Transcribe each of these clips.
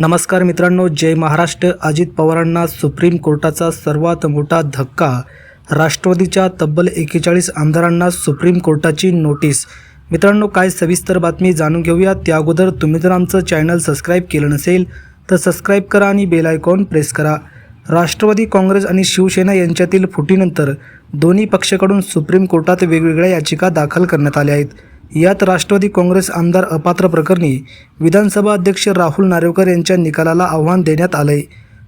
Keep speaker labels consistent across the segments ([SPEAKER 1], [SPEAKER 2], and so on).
[SPEAKER 1] नमस्कार मित्रांनो जय महाराष्ट्र. अजित पवारांना सुप्रीम कोर्टाचा सर्वात मोठा धक्का. राष्ट्रवादीच्या तब्बल एकेचाळीस आमदारांना सुप्रीम कोर्टाची नोटीस. मित्रांनो काय सविस्तर बातमी जाणून घेऊया. त्या अगोदर तुम्ही जर आमचं चॅनल सबस्क्राईब केलं नसेल तर सबस्क्राईब करा आणि बेल आयकॉन प्रेस करा. राष्ट्रवादी काँग्रेस आणि शिवसेना यांच्यातील फुटीनंतर दोन्ही पक्षाकडून सुप्रीम कोर्टात वेगवेगळ्या याचिका दाखल करण्यात आल्या आहेत. यात राष्ट्रवादी काँग्रेस आमदार अपात्र प्रकरणी विधानसभा अध्यक्ष राहुल नार्वेकर यांच्या निकालाला आव्हान देण्यात आलंय.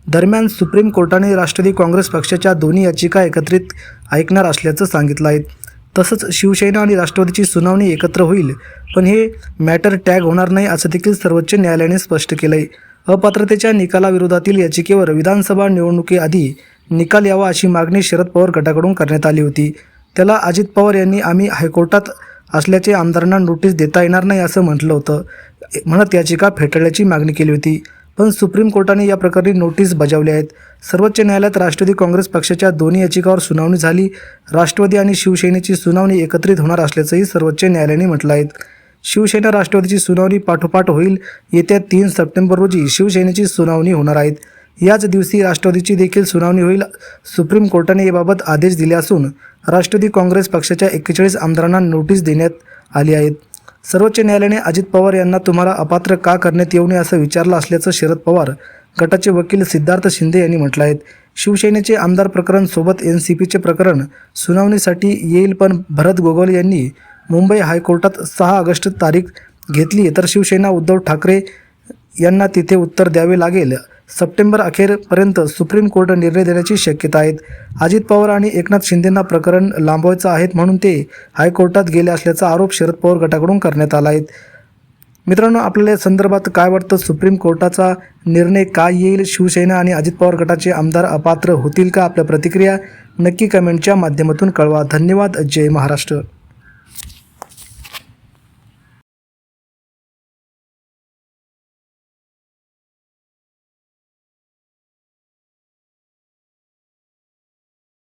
[SPEAKER 1] दरम्यान सुप्रीम कोर्टाने राष्ट्रवादी काँग्रेस पक्षाच्या दोन्ही याचिका एकत्रित ऐकणार असल्याचं सांगितलं आहे. तसंच शिवसेना आणि राष्ट्रवादीची सुनावणी एकत्र होईल पण हे मॅटर टॅग होणार नाही असं देखील सर्वोच्च न्यायालयाने स्पष्ट केलं आहे अपात्रतेच्या निकालाविरोधातील याचिकेवर विधानसभा निवडणुकीआधी निकाल यावा अशी मागणी शरद पवार गटाकडून करण्यात आली होती. त्याला अजित पवार यांनी आम्ही हायकोर्टात असल्याचे आमदारांना नोटीस देता येणार नाही असं म्हटलं होतं. म्हणत याचिका फेटाळल्याची मागणी केली होती. पण सुप्रीम कोर्टाने या प्रकरणी नोटीस बजावली आहेत. सर्वोच्च न्यायालयात राष्ट्रवादी काँग्रेस पक्षाच्या दोन्ही याचिकावर सुनावणी झाली. राष्ट्रवादी आणि शिवसेनेची सुनावणी एकत्रित होणार असल्याचंही सर्वोच्च न्यायालयाने म्हटलं आहे. शिवसेना राष्ट्रवादीची सुनावणी पाठोपाठ होईल. येत्या तीन सप्टेंबर रोजी शिवसेनेची सुनावणी होणार आहेत याच दिवशी राष्ट्रवादीची देखील सुनावणी होईल. सुप्रीम कोर्टाने याबाबत आदेश दिले असून राष्ट्रवादी काँग्रेस पक्षाच्या एक्केचाळीस आमदारांना नोटीस देण्यात आली आहेत सर्वोच्च न्यायालयाने अजित पवार यांना तुम्हाला अपात्र का करण्यात येऊ नये असं विचारलं असल्याचं शरद पवार गटाचे वकील सिद्धार्थ शिंदे यांनी म्हटलं आहे. शिवसेनेचे आमदार प्रकरण सोबत एन सी पीचे प्रकरण सुनावणीसाठी येईल पण भरत गोगोल यांनी मुंबई हायकोर्टात सहा ऑगस्ट तारीख घेतली तर शिवसेना उद्धव ठाकरे यांना तिथे उत्तर द्यावे लागेल. सप्टेंबर अखेरपर्यंत सुप्रीम कोर्ट निर्णय देण्याची शक्यता आहेत. अजित पवार आणि एकनाथ शिंदेंना प्रकरण लांबवायचं आहेत म्हणून ते हायकोर्टात गेले असल्याचा आरोप शरद पवार गटाकडून करण्यात आला आहे. मित्रांनो आपल्याला या संदर्भात काय वाटतं? सुप्रीम कोर्टाचा निर्णय काय येईल? शिवसेना आणि अजित पवार गटाचे आमदार अपात्र होतील का? आपल्या प्रतिक्रिया नक्की कमेंटच्या माध्यमातून कळवा. धन्यवाद. जय महाराष्ट्र.